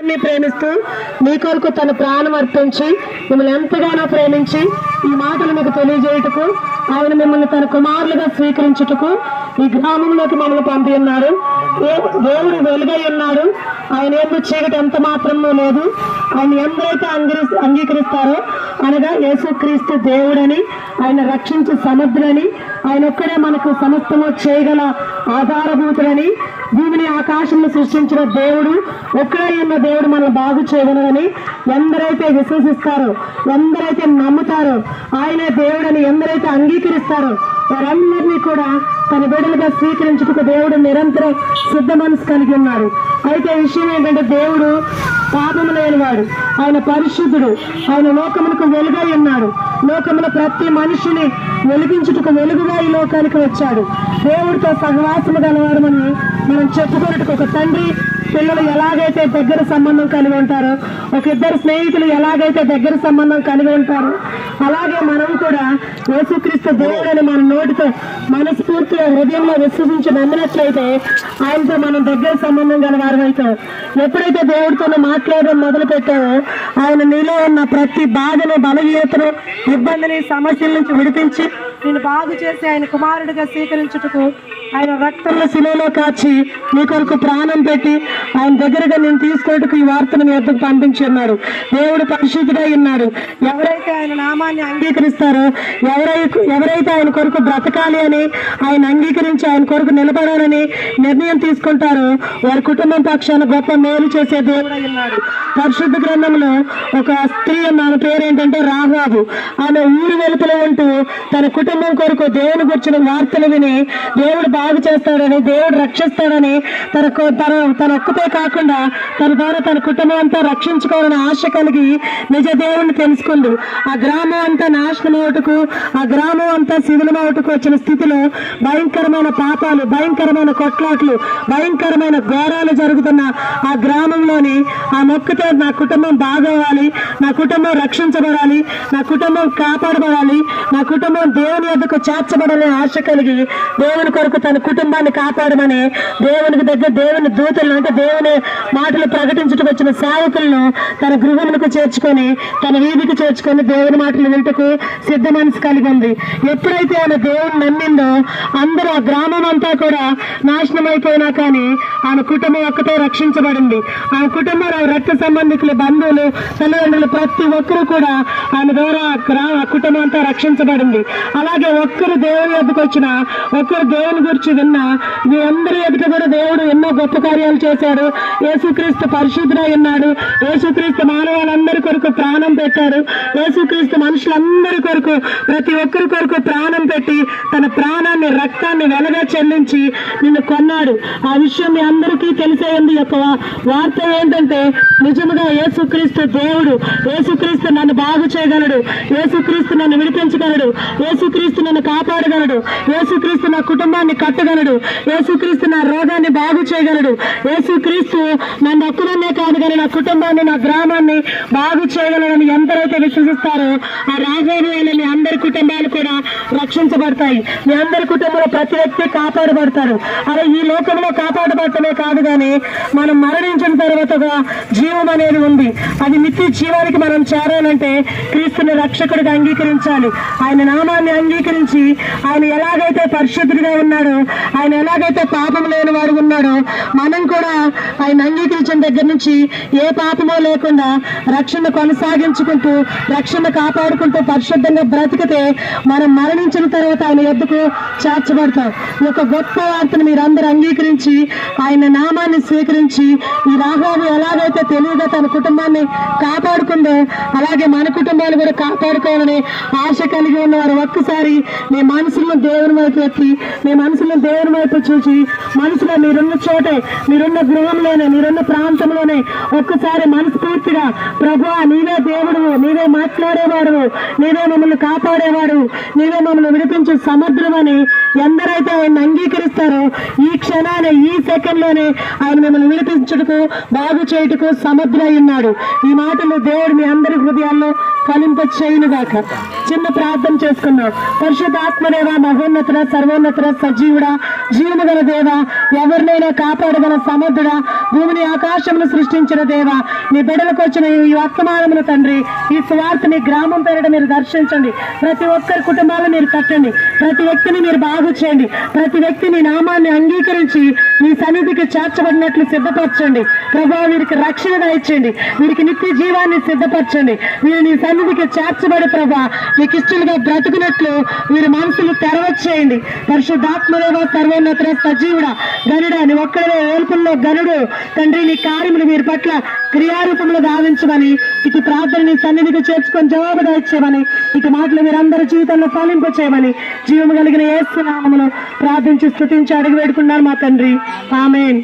ప్రేమిస్తూ మీ కొరకు తన ప్రాణం అర్పించి మిమ్మల్ని ఎంతగానో ప్రేమించి ఈ మాటలు మీకు తెలియజేయుటకు ఆయన మిమ్మల్ని తన కుమారులుగా స్వీకరించుటకు ఈ గ్రామంలోకి మమ్మల్ని పంపి ఉన్నారు దేవుడు వెలుగై ఉన్నాడు ఆయన ఎందుకు చీకటి ఎంత మాత్రమూ లేదు. ఆయన ఎందరైతే అంగీ- అంగీకరిస్తారో అనగా యేసుక్రీస్తు దేవుడని ఆయన రక్షించు సముద్రని ఆయన ఒక్కడే మనకు సమస్తము చేయగల ఆధారభూతుడని భూమిని ఆకాశంలో సృష్టించిన దేవుడు ఒక్కడే ఉన్న దేవుడు మనల్ని బాగు చేయగలనని ఎందరైతే విశ్వసిస్తారో ఎందరైతే నమ్ముతారో ఆయనే దేవుడని ఎందరైతే అంగీకరిస్తారో వారందరినీ కూడా తన బిడ్డలుగా స్వీకరించుటకు దేవుడు నిరంతరం సిద్ధ మనసు కలిగి ఉన్నారు. అయితే విషయం ఏంటంటే దేవుడు పాపము లేనివాడు. ఆయన పరిశుద్ధుడు. ఆయన లోకములకు వెలుగై ఉన్నాడు. లోకమున ప్రతి మనిషిని వెలిగించుటకు వెలుగుగా ఈ లోకానికి వచ్చాడు. దేవుడితో సహవాసము గలవాడు మనం మనం చెప్పుకున్నట్టుకు ఒక తండ్రి పిల్లలు ఎలాగైతే దగ్గర సంబంధం కలిగి ఉంటారో ఒక ఇద్దరు స్నేహితులు ఎలాగైతే దగ్గర సంబంధం కలిగి ఉంటారో అలాగే మనం కూడా యేసుక్రీస్తు దేవుడని మన నోటితో మనస్ఫూర్తిగా హృదయంలో విశ్వసించి నమ్మినట్లయితే ఆయనతో మనం దగ్గర సంబంధం గల వారమైతే ఎప్పుడైతే దేవుడితో మాట్లాడడం మొదలు పెట్టావో ఆయన నీలో ఉన్న ప్రతి బాధను బలహీనతను ఇబ్బందిని సమస్యల నుంచి విడిపించి నేను బాగు చేసి ఆయన కుమారుడిగా స్వీకరించుటకు ఆయన రక్తంలో శిలలో కాచి నీ కొరకు ప్రాణం పెట్టి ఆయన దగ్గరగా నేను తీసుకున్నట్టుకు ఈ వార్తను నీ వద్దకు పంపించి దేవుడు పరిశుద్ధుడై ఉన్నాడు ఎవరైతే ఆయన నామాన్ని అంగీకరిస్తారో ఎవరై ఎవరైతే ఆయన కొరకు బ్రతకాలి అని ఆయన అంగీకరించి ఆయన కొరకు నిలబడాలని నిర్ణయం తీసుకుంటారో వారి కుటుంబం పక్షాన గొప్ప మేలు చేసే దేవుడై ఉన్నాడు పరిశుద్ధ గ్రంథంలో ఒక స్త్రీ ఉన్న ఆమె పేరు ఏంటంటే రాహాబు. ఆమె ఊరు వెలుపల ఉంటూ తన కుటుంబం కొరకు దేవుని గురించిన వార్తలు విని దేవుడు బాగు చేస్తాడని దేవుడు రక్షిస్తాడని తన తన తన ఒక్కతే కాకుండా తన ద్వారా తన కుటుంబం అంతా రక్షించుకోవాలని ఆశ కలిగి నిజ దేవుడిని తెలుసుకుంది. ఆ గ్రామం అంతా నాశనం అవుటకు ఆ గ్రామం అంతా శిథిలమవుటకు వచ్చిన స్థితిలో భయంకరమైన పాపాలు భయంకరమైన కొట్లాట్లు భయంకరమైన ఘోరాలు జరుగుతున్న ఆ గ్రామంలోని ఆ మొక్కతో నా కుటుంబం బాగోవాలి నా కుటుంబం రక్షించబడాలి నా కుటుంబం కాపాడబడాలి నా కుటుంబం దేవుని వద్దకు చేర్చబడాలని ఆశ కలిగి దేవుని కొరకు తన కుటుంబాన్ని కాపాడమని దేవునికి దగ్గర దేవుని దూతలను అంటే దేవుని మాటలు ప్రకటించుటకు వచ్చిన సేవకులను తన గృహములకు చేర్చుకొని తన వీధికి చేర్చుకొని దేవుని మాటలు వింటకు సిద్ధ మనసు కలిగి ఉంది. ఎప్పుడైతే ఆమె దేవుని నమ్మిందో అందరూ ఆ గ్రామం అంతా కూడా నాశనం అయిపోయినా కానీ ఆమె కుటుంబం ఒక్కటే రక్షించబడింది. ఆమె కుటుంబం రక్త సంబంధికులు బంధువులు తల్లిదండ్రులు ప్రతి ఒక్కరు కూడా ఆమె ద్వారా ఆ కుటుంబం అంతా రక్షించబడింది. అలాగే ఒక్కరు దేవుని ఎదుకు వచ్చిన ఒక్కరు దేవుని గురించి విన్నా మీ అందరి ఎదుట కూడా దేవుడు ఎన్నో గొప్ప కార్యాలు చేశాడు. యేసుక్రీస్తు పరిశుద్ధుడై ఉన్నాడు. యేసుక్రీస్తు మానవాళ్ళందరి కొరకు ప్రాణం పెట్టారు. యేసుక్రీస్తు మనుషులందరి కొరకు ప్రతి ఒక్కరి కొరకు ప్రాణం పెట్టి తన ప్రాణాన్ని రక్తాన్ని వెలగా చెల్లించి నిన్ను కొన్నాడు. ఆ విషయం మీ అందరికీ తెలిసే ఉంది యొక్క వార్త ఏంటంటే నిజముగా యేసుక్రీస్తు దేవుడు. యేసుక్రీస్తు నన్ను బాగు చేయగలడు. యేసుక్రీస్తు నన్ను విడిపించగలడు. యేసుక్రీస్తు నన్ను కాపాడగలడు. యేసుక్రీస్తు నా కుటుంబాన్ని కట్టగలడు. యేసుక్రీస్తు నా రోగాన్ని బాగు చేయగలడు. యేసుక్రీస్తు నన్ను ఒక్కడనే కాదు కానీ నా కుటుంబాన్ని నా గ్రామాన్ని బాగు చేయగలనని ఎందరైతే విశ్వసిస్తారో. ఆ రాజాని అయిన మీ అందరి కుటుంబాలు కూడా రక్షించబడతాయి. మీ అందరి కుటుంబంలో ప్రతి వ్యక్తి కాపాడబడతారు. అలా ఈ లోకంలో కాపాడబడటమే కాదు కానీ మనం మరణించిన తర్వాత జీవం అనేది ఉంది. అది నిత్య జీవానికి మనం చేరాలంటే క్రీస్తుని రక్షకుడిగా అంగీకరించాలి. ఆయన నామాన్ని అంగీకరించి ఆయన ఎలాగైతే పరిశుద్ధుడిగా ఉన్నాడో ఆయన ఎలాగైతే పాపం లేని వాడు ఉన్నాడో మనం కూడా ఆయన అంగీకరించిన దగ్గర నుంచి ఏ పాపమో లేకుండా రక్షణ కొనసాగించుకుంటూ రక్షణ కాపాడుకుంటూ పరిశుద్ధంగా బ్రతికితే మనం మరణించిన తర్వాత ఆయన ఎద్దుకు చేర్చబడతాం. ఒక గొప్ప వార్తను మీరందరూ అంగీకరించి ఆయన నామాన్ని స్వీకరించి ఈ రాఘాబు ఎలాగైతే తెలివిగా తన కుటుంబాన్ని కాపాడుకుందో అలాగే మన కుటుంబాలు కూడా కాపాడుకోవాలని ఆశ కలిగి ఉన్నవారు ఒక్కసారి మీ మనసులను దేవుని వైపు ఎత్తి మీ మనసులను దేవుని వైపు చూసి మనసులో మీరున్న చోటే మీరున్న గృహంలోనే మీరున్న ప్రాంతంలోనే ఒక్కసారి మనస్ఫూర్తిగా ప్రభు నీవే దేవుడు నీవే మాట్లాడేవాడు నీవే మమ్మల్ని కాపాడేవాడు నీవే మమ్మల్ని విడిపించు సముద్రం అని ఎందరైతే ఆయన అంగీకరిస్తారో ఈ క్షణాన ఈ సెకండ్లోనే ఆయన మిమ్మల్ని విడిపించుటకు బాగు చేయుటకు సముద్ర ఉన్నాడు. ఈ మాటలు దేవుడు మీ అందరి హృదయాల్లో ఫలింప చేయునుగాక చిన్న ప్రార్థన చేసుకున్నాం పరిశుద్ధాత్మదేవ మహోన్నతుడ సర్వోన్నతుడ సజీవుడా జీవనగల దేవ ఎవరినైనా కాపాడగల సమర్థుడా భూమిని ఆకాశమును సృష్టించిన దేవ నీ బిడ్డలకు వచ్చిన ఈ వాక్యం వర్తమానమును తండ్రి. ఈ సువార్తని గ్రామం పేరిట మీరు దర్శించండి. ప్రతి ఒక్కరి కుటుంబాలు మీరు కట్టండి. ప్రతి వ్యక్తిని మీరు బాగు చేయండి. ప్రతి వ్యక్తి నీ నామాన్ని అంగీకరించి మీ సన్నిధికి చేర్చబడినట్లు సిద్ధపరచండి. ప్రభా వీరికి రక్షణ దయచేయండి వీరికి నిత్య జీవాన్ని సిద్ధపరచండి. వీరు నీ సన్నిధికి చేర్చబడి ప్రభా మీకు ఇష్టలుగా బ్రతుకున్నట్లు వీరి మనసులు తెరవచ్చేయండి. పరిశుద్ధాత్మదేవ సర్వోన్నత సజీవుడ గనుడ నీ ఒక్కడే ఓల్పుల్లో గనుడు తండ్రి నీ కార్యములు వీరి పట్ల క్రియారూపంలో గావించమని ఇటు ప్రార్థనని సన్నిధికి చేర్చుకొని జవాబు దాయిచ్చేమని ఇటు మాటలు మీరందరి జీవితంలో ఫలింప చేయమని జీవము కలిగిన ఏసునామమును ప్రార్థించి స్థుతించి అడిగి వేడుకున్నారు మా తండ్రి. ఆమెన్.